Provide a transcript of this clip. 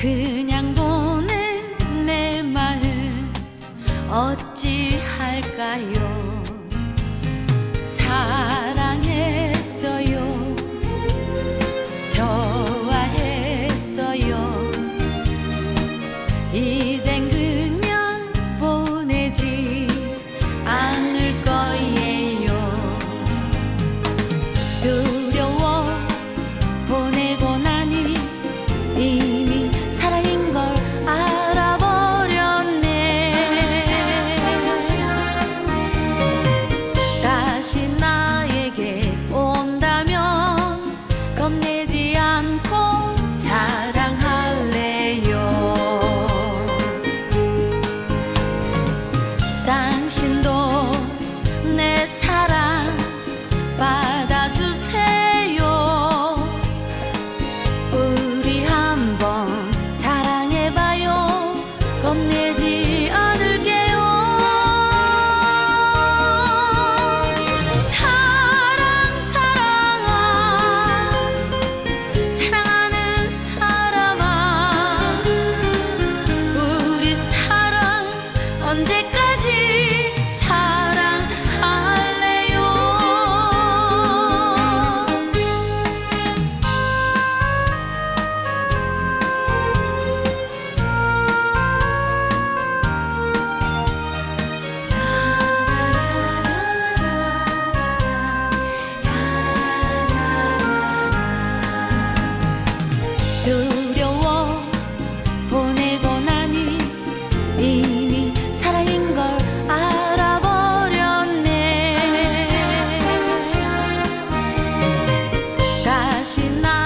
그냥 보는 내 마음 어찌할까요? 사랑했어요. 좋아했어요. 이젠 그냥 보내지 않을 거예요. 두려워 보내고 나니 이미 사랑인 걸 알아버렸네. 다시 나